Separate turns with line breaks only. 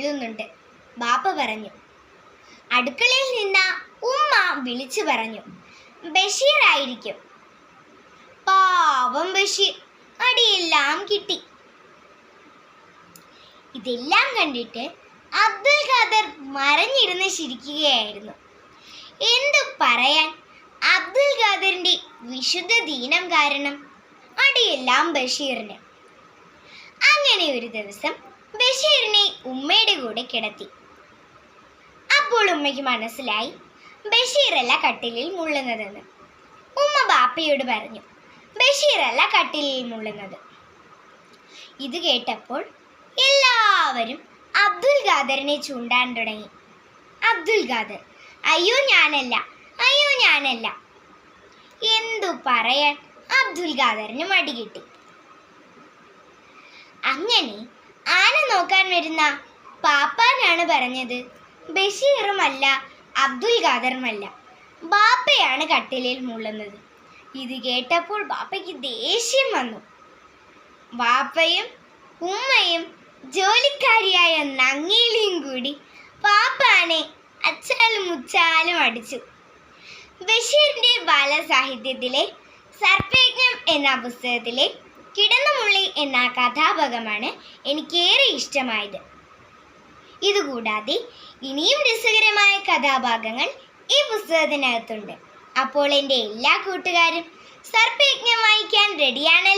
മുള്ളുന്നുണ്ട് ബാപ്പ പറഞ്ഞു അടുക്കളയിൽ നിന്ന ഉമ്മ വിളിച്ചു പറഞ്ഞു ബഷീർ ആയിരിക്കും പാവം ബഷീർ അടിയെല്ലാം കിട്ടി. ഇതെല്ലാം കണ്ടിട്ട് അബ്ദുൽ ഖാദർ മറഞ്ഞിരുന്ന് ചിരിക്കുകയായിരുന്നു. എന്തു പറയാൻ? അബ്ദുൽ ഖാദറിന്റെ വിശുദ്ധ ദീനം കാരണം അടിയെല്ലാം ബഷീറിന്. അങ്ങനെ ഒരു ദിവസം ഉമ്മയുടെ കൂടെ കിടത്തി. അപ്പോൾ ഉമ്മയ്ക്ക് മനസ്സിലായി ബഷീറല്ല കട്ടിലിൽ മുള്ളുന്നതെന്ന്. ഉമ്മ ബാപ്പയോട് പറഞ്ഞു ബഷീറല്ല കട്ടിലിൽ മുള്ളുന്നത്. ഇത് കേട്ടപ്പോൾ എല്ലാവരും അബ്ദുൽ ഖാദറിനെ ചൂണ്ടാൻ തുടങ്ങി. അബ്ദുൽ ഖാദർ അയ്യോ ഞാനല്ല അയ്യോ ഞാനല്ല. എന്തു പറയാൻ? അബ്ദുൽ ഖാദറിന് മടി കിട്ടി. അങ്ങനെ ആന നോക്കാൻ വരുന്ന പാപ്പാനാണ് പറഞ്ഞത്. ബഷീറുമല്ല അബ്ദുൽ ഖാദറുമല്ല. ബാപ്പയാണ് കട്ടിലിൽ മുള്ളുന്നത്. ഇത് കേട്ടപ്പോൾ ബാപ്പയ്ക്ക് ദേഷ്യം വന്നു. ബാപ്പയും ഉമ്മയും ജോലിക്കാരിയായ നങ്ങേലിയും കൂടി പാപ്പാനെ അച്ചാലും മുച്ചാലും അടിച്ചു. ബഷീറിന്റെ ബാലസാഹിത്യത്തിലെ സർപ്പയജ്ഞം എന്ന പുസ്തകത്തിലെ കിടന്നുമുള്ളി എന്ന കഥാഭാഗമാണ് എനിക്കേറെ ഇഷ്ടമായത്. ഇതുകൂടാതെ ഇനിയും രസകരമായ കഥാഭാഗങ്ങൾ ഈ പുസ്തകത്തിനകത്തുണ്ട്. അപ്പോൾ എന്റെ എല്ലാ കൂട്ടുകാരും സർപ്പയജ്ഞം വായിക്കാൻ റെഡിയാണ്